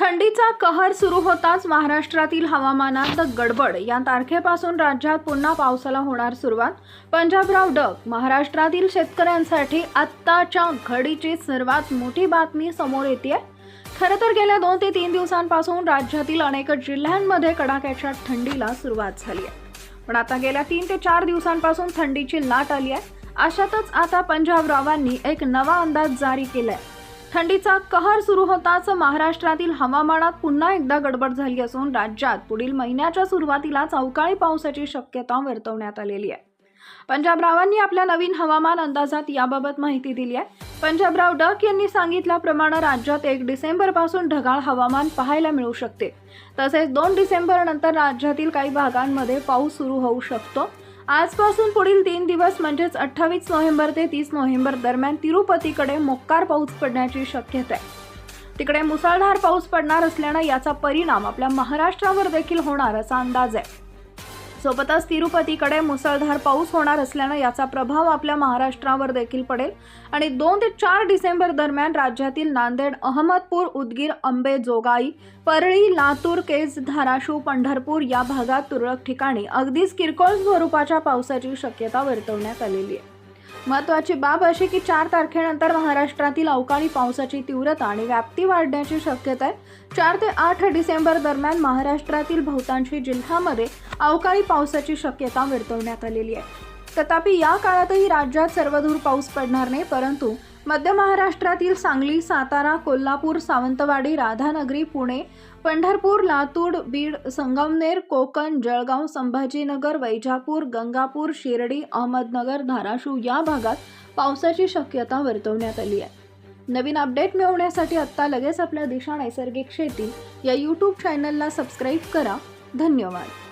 थंडीचा कहर सुरू होताच महाराष्ट्रातील हवामानात गडबड. या तारखेपासून राज्यात पुन्हा पावसाला होणार सुरुवात. पंजाबराव डक महाराष्ट्रातील शेतकऱ्यांसाठी आत्ताच्या घडीची सर्वात मोठी बातमी समोर येते खरं तर गेल्या दोन ते तीन दिवसांपासून राज्यातील अनेक जिल्ह्यांमध्ये कडाक्याच्या थंडीला सुरुवात झाली आहे. पण आता गेल्या तीन ते चार दिवसांपासून थंडीची लाट आली आहे. अशातच आता पंजाबरावांनी एक नवा अंदाज जारी केला आहे थंडीचा कहर सुरू होताच महाराष्ट्रातील हवामानात पुन्हा एकदा गडबड झाली असून राज्यात पुढील महिन्याच्या सुरुवातीलाच अवकाळी पावसाची शक्यता वर्तवण्यात आलेली आहे. पंजाबरावांनी आपल्या नवीन हवामान अंदाजात याबाबत माहिती दिली आहे. पंजाबराव डक यांनी सांगितल्याप्रमाणे राज्यात एक डिसेंबरपासून ढगाळ हवामान पाहायला मिळू शकते. तसेच दोन डिसेंबर नंतर राज्यातील काही भागांमध्ये पाऊस सुरू होऊ शकतो. आजपासून पुढील तीन दिवस म्हणजेच अठ्ठावीस नोव्हेंबर ते तीस नोव्हेंबर दरम्यान तिरुपतीकडे मोक्कार पाऊस पडण्याची शक्यता आहे. तिकडे मुसळधार पाऊस पडणार असल्यानं याचा परिणाम आपल्या महाराष्ट्रावर देखील होणार असा अंदाज आहे. सोबतच तिरुपतीकडे मुसळधार पाऊस होणार असल्यानं याचा प्रभाव आपल्या महाराष्ट्रावर देखील पडेल. आणि दोन ते चार डिसेंबर दरम्यान राज्यातील नांदेड अहमदपूर उदगीर अंबेजोगाई परळी लातूर केज धाराशिव पंढरपूर या भागात तुरळक ठिकाणी अगदीच किरकोळ स्वरूपाच्या पावसाची शक्यता वर्तवण्यात आलेली आहे. महत्वाची बाब अशी की चार तारखेनंतर महाराष्ट्रातील अवकाळी पावसाची तीव्रता आणि व्याप्ती वाढण्याची शक्यता आहे. चार ते आठ डिसेंबर दरम्यान महाराष्ट्रातील बहुतांशी जिल्ह्यामध्ये अवकाळी पावसाची शक्यता वर्तवण्यात आलेली आहे. तथापि या काळातही राज्यात सर्वदूर पाऊस पडणार नाही परंतु मध्य महाराष्ट्रातील सांगली सातारा कोल्हापूर सावंतवाडी राधानगरी पुणे पंढरपूर लातूर बीड संगमनेर कोकण जळगाव संभाजीनगर वैजापूर गंगापूर शिर्डी अहमदनगर धाराशिव या भागात पावसाची शक्यता वर्तवण्यात आली आहे. नवीन अपडेट मिळवण्यासाठी आत्ता लगेच आपल्या दिशा नैसर्गिक शेती या यूट्यूब चॅनलला सबस्क्राईब करा. धन्यवाद.